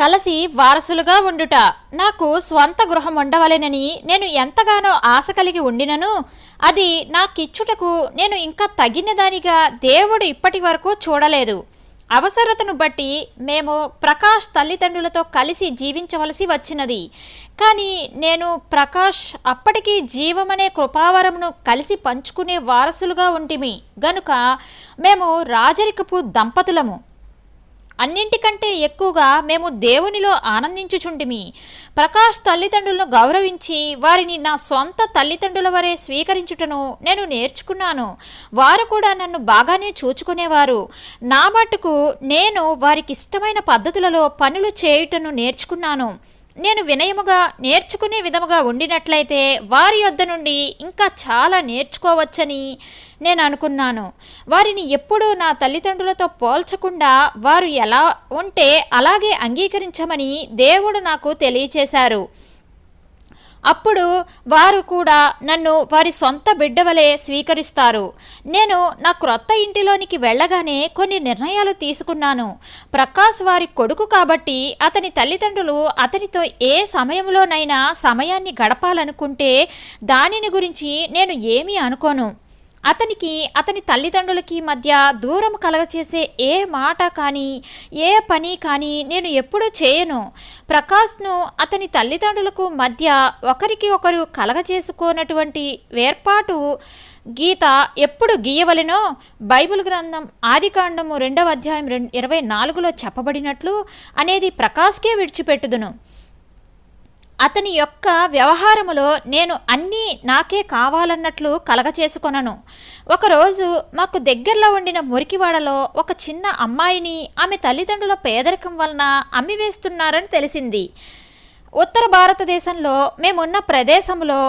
కలిసి వారసులుగా ఉండుట. నాకు స్వంత గృహం ఉండవలెనని నేను ఎంతగానో ఆశ కలిగి ఉండినను. అది నాకిచ్చుటకు నేను ఇంకా తగిన దానిగా దేవుడు ఇప్పటి వరకు చూడలేదు. అవసరతను బట్టి మేము ప్రకాష్ తల్లిదండ్రులతో కలిసి జీవించవలసి వచ్చినది. కానీ నేను ప్రకాష్ అప్పటికి జీవమనే కృపావరమును కలిసి పంచుకునే వారసులుగా ఉంటిమి. గనుక మేము రాజరికపు దంపతులము. అన్నింటికంటే ఎక్కువగా మేము దేవునిలో ఆనందించుచుంటిమి. ప్రకాష్ తల్లిదండ్రులను గౌరవించి వారిని నా సొంత తల్లిదండ్రుల వరే స్వీకరించుటను నేను నేర్చుకున్నాను. వారు కూడా నన్ను బాగానే చూచుకునేవారు. నా మటుకు నేను వారికి ఇష్టమైన పద్ధతులలో పనులు చేయుటను నేర్చుకున్నాను. నేను వినయముగా నేర్చుకునే విధముగా ఉండినట్లయితే వారి యొద్ద నుండి ఇంకా చాలా నేర్చుకోవచ్చని నేను అనుకున్నాను. వారిని ఎప్పుడూ నా తల్లిదండ్రులతో పోల్చకుండా వారు ఎలా ఉంటే అలాగే అంగీకరించమని దేవుడు నాకు తెలియచేశారు. అప్పుడు వారు కూడా నన్ను వారి సొంత బిడ్డవలే స్వీకరిస్తారు. నేను నా క్రొత్త ఇంటిలోనికి వెళ్ళగానే కొన్ని నిర్ణయాలు తీసుకున్నాను. ప్రకాష్ వారి కొడుకు కాబట్టి అతని తల్లిదండ్రులు అతనితో ఏ సమయంలోనైనా సమయాన్ని గడపాలనుకుంటే దానిని గురించి నేను ఏమీ అనుకోను. అతనికి అతని తల్లిదండ్రులకి మధ్య దూరం కలగచేసే ఏ మాట కానీ ఏ పని కానీ నేను ఎప్పుడూ చేయను. ప్రకాష్ను అతని తల్లిదండ్రులకు మధ్య ఒకరికి ఒకరు కలగచేసుకోనటువంటి వేర్పాటు గీత ఎప్పుడు గీయవలెనో బైబిల్ గ్రంథం ఆదికాండము రెండవ అధ్యాయం రెండు ఇరవై నాలుగులో చెప్పబడినట్లు అనేది ప్రకాష్కే విడిచిపెట్టుదును. అతని యొక్క వ్యవహారములో నేను అన్నీ నాకే కావాలన్నట్లు కలగచేసుకొనను ఒకరోజు మాకు దగ్గరలో ఉండిన మురికివాడలో ఒక చిన్న అమ్మాయిని ఆమె తల్లిదండ్రుల పేదరికం వలన అమ్మివేస్తున్నారని తెలిసింది. ఉత్తర భారతదేశంలో మేమున్న ప్రదేశంలో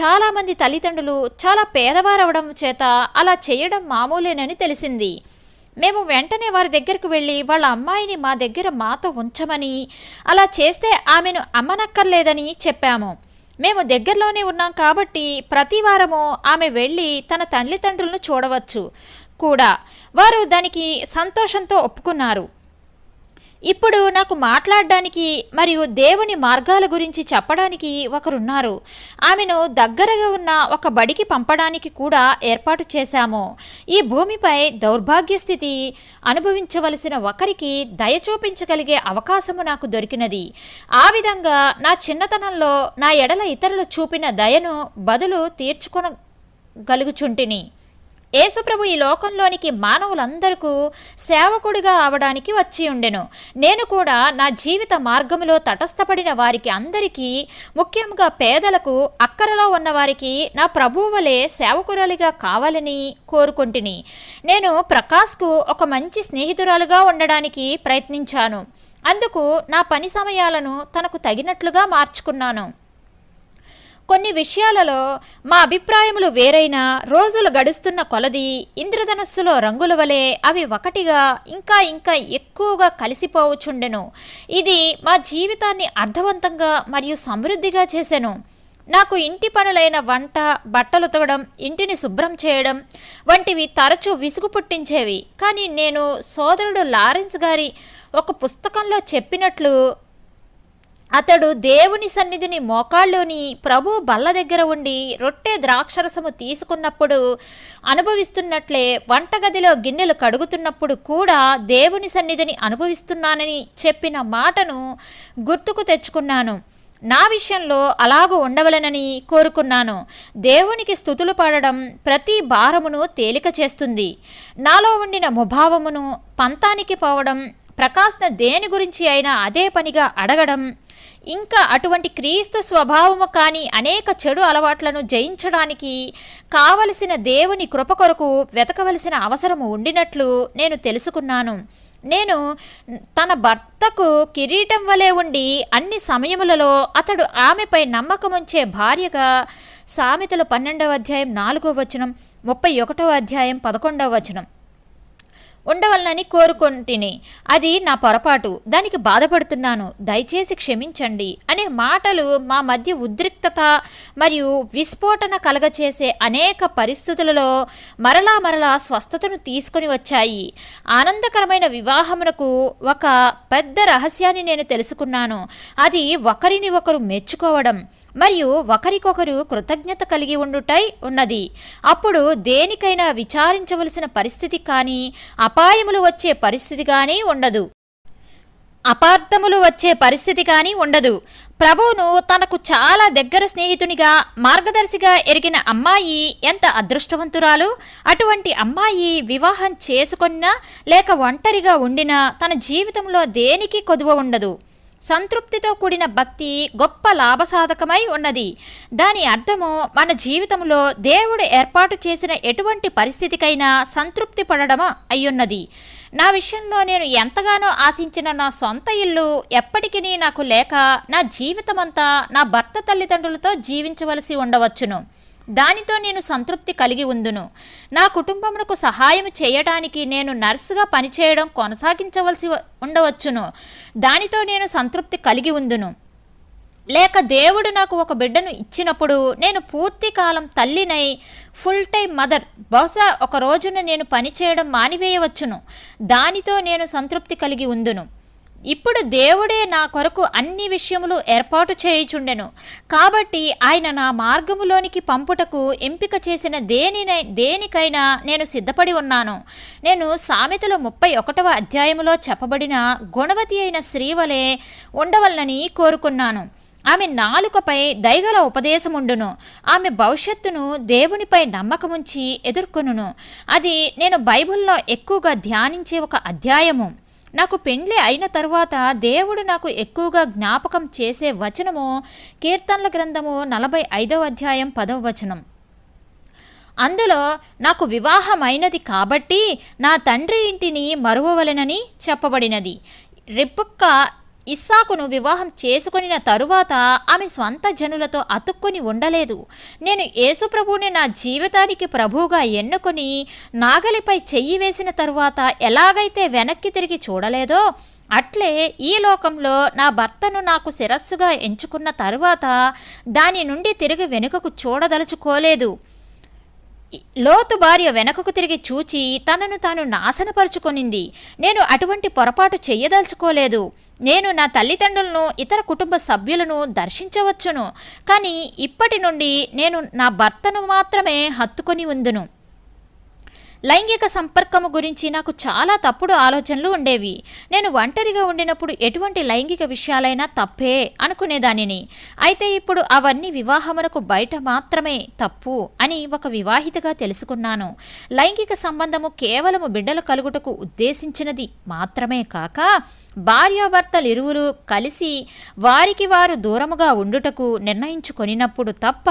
చాలామంది తల్లిదండ్రులు చాలా పేదవారవడం చేత అలా చేయడం మామూలేనని తెలిసింది. మేము వెంటనే వారి దగ్గరకు వెళ్ళి వాళ్ళ అమ్మాయిని మా దగ్గర మాతో ఉంచమని అలా చేస్తే ఆమెను అమ్మనక్కర్లేదని చెప్పాము. మేము దగ్గరలోనే ఉన్నాం కాబట్టి ప్రతి వారము ఆమె వెళ్ళి తన తల్లిదండ్రులను చూడవచ్చు. కూడా వారు దానికి సంతోషంతో ఒప్పుకున్నారు. ఇప్పుడు నాకు మాట్లాడడానికి మరియు దేవుని మార్గాల గురించి చెప్పడానికి ఒకరున్నారు. ఆమెను దగ్గరగా ఉన్న ఒక బడికి పంపడానికి కూడా ఏర్పాటు చేశాము. ఈ భూమిపై దౌర్భాగ్య స్థితి అనుభవించవలసిన ఒకరికి దయ చూపించగలిగే అవకాశము నాకు దొరికినది. ఆ విధంగా నా చిన్నతనంలో నా ఎడల ఇతరులు చూపిన దయను బదులు తీర్చుకొనగలుగుచుంటిని. యేసుప్రభు ఈ లోకంలోనికి మానవులందరికూ సేవకుడిగా అవడానికి వచ్చి ఉండెను. నేను కూడా నా జీవిత మార్గంలో తటస్థపడిన వారికి అందరికీ ముఖ్యంగా పేదలకు అక్కరలో ఉన్న వారికి నా ప్రభువు వలె సేవకురాలిగా కావాలని కోరుకుంటుని. నేను ప్రకాష్కు ఒక మంచి స్నేహితురాలుగా ఉండడానికి ప్రయత్నించాను. అందుకు నా పని సమయాలను తనకు తగినట్లుగా మార్చుకున్నాను. కొన్ని విషయాలలో మా అభిప్రాయములు వేరైనా రోజులు గడుస్తున్న కొలది ఇంద్రధనస్సులో రంగుల వలె అవి ఒకటిగా ఇంకా ఇంకా ఎక్కువగా కలిసిపోవచ్చుండెను. ఇది మా జీవితాన్ని అర్థవంతంగా మరియు సమృద్ధిగా చేసెను. నాకు ఇంటి పనులైన వంట బట్టలు తవ్వడం ఇంటిని శుభ్రం చేయడం వంటివి తరచూ విసుగు పుట్టించేవి. కానీ నేను సోదరుడు లారెన్స్ గారి ఒక పుస్తకంలో చెప్పినట్లు అతడు దేవుని సన్నిధిని మోకాళ్ళలోని ప్రభు బల్ల దగ్గర ఉండి రొట్టె ద్రాక్షరసము తీసుకున్నప్పుడు అనుభవిస్తున్నట్లే వంటగదిలో గిన్నెలు కడుగుతున్నప్పుడు కూడా దేవుని సన్నిధిని అనుభవిస్తున్నానని చెప్పిన మాటను గుర్తుకు తెచ్చుకున్నాను. నా విషయంలో అలాగూ ఉండవలనని కోరుకున్నాను. దేవునికి స్థుతులు పాడడం ప్రతి భారమును తేలిక చేస్తుంది. నాలో ఉండిన ముభావమును పంతానికి పోవడం ప్రకాశ్న దేని గురించి అయినా అదే పనిగా అడగడం ఇంకా అటువంటి క్రీస్తు స్వభావము కాని అనేక చెడు అలవాట్లను జయించడానికి కావలసిన దేవుని కృప కొరకు వెతకవలసిన అవసరము ఉండినట్లు నేను తెలుసుకున్నాను. నేను తన భర్తకు కిరీటం వలె ఉండి అన్ని సమయములలో అతడు ఆమెపై నమ్మకముంచే భార్యగా సామెతలు పన్నెండవ అధ్యాయం నాలుగో వచనం ముప్పై ఒకటో అధ్యాయం పదకొండవ వచనం. ఉండవలనని కోరుకుంటుని. అది నా పొరపాటు. దానికి బాధపడుతున్నాను. దయచేసి క్షమించండి అనే మాటలు మా మధ్య ఉద్రిక్తత మరియు విస్ఫోటన కలగచేసే అనేక పరిస్థితులలో మరలా మరలా స్వస్థతను తీసుకొని వచ్చాయి. ఆనందకరమైన వివాహమునకు ఒక పెద్ద రహస్యాన్ని నేను తెలుసుకున్నాను. అది ఒకరిని ఒకరు మెచ్చుకోవడం. మరియు ఒకరికొకరు కృతజ్ఞత కలిగి ఉండుటై ఉన్నది. అప్పుడు దేనికైనా విచారించవలసిన పరిస్థితి కానీ అపాయములు వచ్చే పరిస్థితి కానీ ఉండదు. అపార్థములు వచ్చే పరిస్థితి కానీ ఉండదు. ప్రభువును తనకు చాలా దగ్గర స్నేహితునిగా మార్గదర్శిగా ఎరిగిన అమ్మాయి ఎంత అదృష్టవంతురాలు? అటువంటి అమ్మాయి వివాహం చేసుకున్నా లేక ఒంటరిగా ఉండినా తన జీవితంలో దేనికి కొదువ ఉండదు. సంతృప్తితో కూడిన భక్తి గొప్ప లాభసాధకమై ఉన్నది. దాని అర్థము మన జీవితంలో దేవుడు ఏర్పాటు చేసిన ఎటువంటి పరిస్థితికైనా సంతృప్తి పడడం అయ్యున్నది. నా విషయంలో నేను ఎంతగానో ఆశించిన నా సొంత ఇల్లు ఎప్పటికీ నాకు లేక నా జీవితమంతా నా భర్త తల్లిదండ్రులతో జీవించవలసి ఉండవచ్చును. దానితో నేను సంతృప్తి కలిగి ఉందును. నా కుటుంబమునకు సహాయం చేయడానికి నేను నర్సుగా పనిచేయడం కొనసాగించవలసి ఉండవచ్చును. దానితో నేను సంతృప్తి కలిగి ఉందును. లేక దేవుడు నాకు ఒక బిడ్డను ఇచ్చినప్పుడు నేను పూర్తి కాలం తల్లినై ఫుల్ టైం మదర్ బహుశా ఒక రోజున నేను పనిచేయడం మానివేయవచ్చును. దానితో నేను సంతృప్తి కలిగి ఉందును. ఇప్పుడు దేవుడే నా కొరకు అన్ని విషయములు ఏర్పాటు చేయుచుండెను. కాబట్టి ఆయన నా మార్గములోనికి పంపుటకు ఎంపిక చేసిన దేనినై దేనికైనా నేను సిద్ధపడి ఉన్నాను. నేను సామెతల ముప్పై ఒకటవ అధ్యాయములో చెప్పబడిన గుణవతి అయిన స్త్రీవలే ఉండవలనని కోరుకున్నాను. ఆమె నాలుకపై దయగల ఉపదేశముండును. ఆమె భవిష్యత్తును దేవునిపై నమ్మకముంచి ఎదుర్కొనును. అది నేను బైబిల్లో ఎక్కువగా ధ్యానించే ఒక అధ్యాయము. నాకు పెండ్లి అయిన తరువాత దేవుడు నాకు ఎక్కువగా జ్ఞాపకం చేసే వచనము కీర్తనల గ్రంథము నలభై ఐదవ అధ్యాయం పదవ వచనం. అందులో నాకు వివాహమైనది కాబట్టి నా తండ్రి ఇంటిని మరువవలెనని చెప్పబడినది. రిబ్బక్క ఇస్సాకును వివాహం చేసుకొనిన తరువాత ఆమె స్వంత జనులతో అతుక్కొని ఉండలేదు. నేను యేసుప్రభుని నా జీవితానికి ప్రభువుగా ఎన్నుకొని నాగలిపై చెయ్యి వేసిన తరువాత ఎలాగైతే వెనక్కి తిరిగి చూడలేదో అట్లే ఈ లోకంలో నా భర్తను నాకు శిరస్సుగా ఎంచుకున్న తరువాత దాని నుండి తిరిగి వెనుకకు చూడదలుచుకోలేదు. లోతు భార్య వెనకకు తిరిగి చూచి తనను తాను నాశనపరుచుకొనింది. నేను అటువంటి పొరపాటు చెయ్యదలుచుకోలేదు. నేను నా తల్లిదండ్రులను ఇతర కుటుంబ సభ్యులను దర్శించవచ్చును. కానీ ఇప్పటి నుండి నేను నా భర్తను మాత్రమే హత్తుకొని ఉందును. లైంగిక సంపర్కము గురించి నాకు చాలా తప్పుడు ఆలోచనలు ఉండేవి. నేను ఒంటరిగా ఉండినప్పుడు ఎటువంటి లైంగిక విషయాలైనా తప్పే అనుకునేదానిని. అయితే ఇప్పుడు అవన్నీ వివాహమునకు బయట మాత్రమే తప్పు అని ఒక వివాహితగా తెలుసుకున్నాను. లైంగిక సంబంధము కేవలము బిడ్డలు కలుగుటకు ఉద్దేశించినది మాత్రమే కాక భార్యాభర్తలిరువురు కలిసి వారికి వారు దూరముగా ఉండుటకు నిర్ణయించుకొనినప్పుడు తప్ప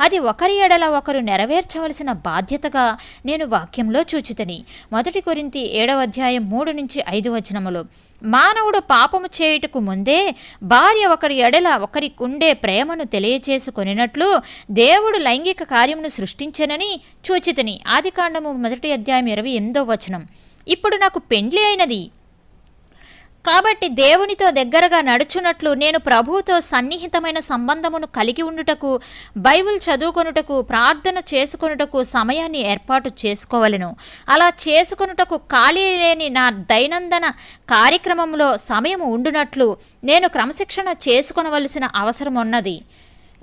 అది ఒకరి ఎడల ఒకరు నెరవేర్చవలసిన బాధ్యతగా నేను వాక్యం వాక్యంలో చూచితని. మొదటి కొరింతి ఏడవ అధ్యాయం మూడు నుంచి ఐదు వచనములు. మానవుడు పాపము చేయుటకు ముందే భార్య ఒకరి ఎడల ఒకరికుండే ప్రేమను తెలియచేసుకొనినట్లు దేవుడు లైంగిక కార్యమును సృష్టించనని చూచితని. ఆదికాండము మొదటి అధ్యాయం ఇరవై ఎనిమిదో వచనం. ఇప్పుడు నాకు పెండ్లి అయినది. కాబట్టి దేవునితో దగ్గరగా నడుచున్నట్లు నేను ప్రభువుతో సన్నిహితమైన సంబంధమును కలిగి ఉండుటకు బైబిల్ చదువుకొనుటకు ప్రార్థన చేసుకొనుటకు సమయాన్ని ఏర్పాటు చేసుకోవలను. అలా చేసుకొనుటకు ఖాళీ లేని నా దైనందన కార్యక్రమంలో సమయం ఉండునట్లు నేను క్రమశిక్షణ చేసుకొనవలసిన అవసరం ఉన్నది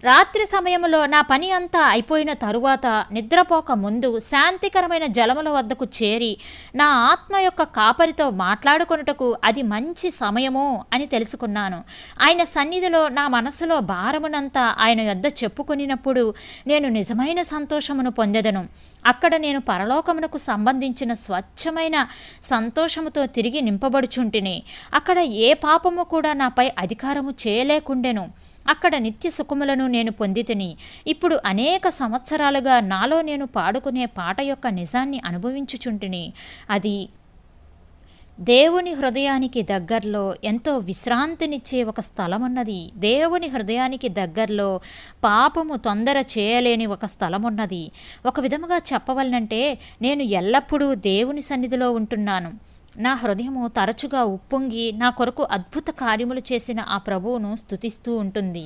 రాత్రి సమయంలో నా పని అంతా అయిపోయిన తరువాత నిద్రపోక ముందు శాంతికరమైన జలముల వద్దకు చేరి నా ఆత్మ యొక్క కాపరితో మాట్లాడుకొనుటకు అది మంచి సమయము అని తెలుసుకున్నాను. ఆయన సన్నిధిలో నా మనసులో భారమునంతా ఆయన యొద్ద చెప్పుకునినప్పుడు నేను నిజమైన సంతోషమును పొందెదను. అక్కడ నేను పరలోకమునకు సంబంధించిన స్వచ్ఛమైన సంతోషముతో తిరిగి నింపబడుచుంటిని. అక్కడ ఏ పాపము కూడా నాపై అధికారము చేయలేకుండెను. అక్కడ నిత్య సుఖములను నేను పొందితిని. ఇప్పుడు అనేక సంవత్సరాలుగా నాలో నేను పాడుకునే పాట యొక్క నిజాన్ని అనుభవించుచుంటిని. అది దేవుని హృదయానికి దగ్గరలో ఎంతో విశ్రాంతినిచ్చే ఒక స్థలం ఉన్నది దేవుని హృదయానికి దగ్గరలో పాపము తొందర చేయలేని ఒక స్థలం ఉన్నది ఒక విధముగా చెప్పవలనంటే నేను ఎల్లప్పుడూ దేవుని సన్నిధిలో ఉంటున్నాను. నా హృదయము తరచుగా ఉప్పొంగి నా కొరకు అద్భుత కార్యములు చేసిన ఆ ప్రభువును స్థుతిస్తూ ఉంటుంది.